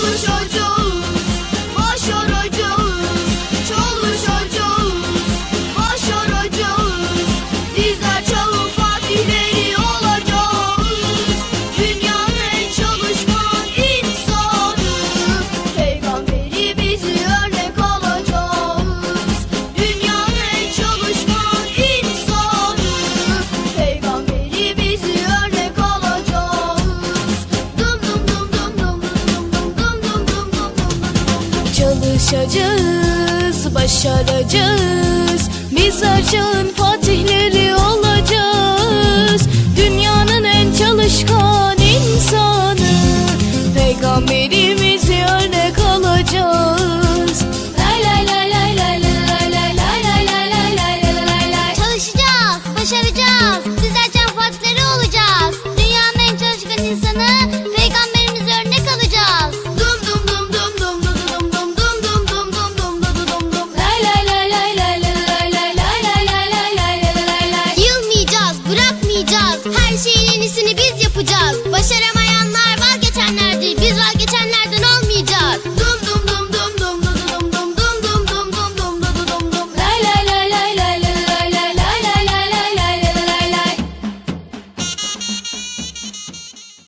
Çoluk çocuk Çalışacağız, başaracağız Biz açığın fatihleri olacağız Dünyanın en çalışkan insanı Peygamberimiz örnek alacağız Lay lay lay lay lay lay lay lay lay lay lay lay Çalışacağız, başaracağız, biz şeyin en iyisini biz yapacağız. Başaramaz.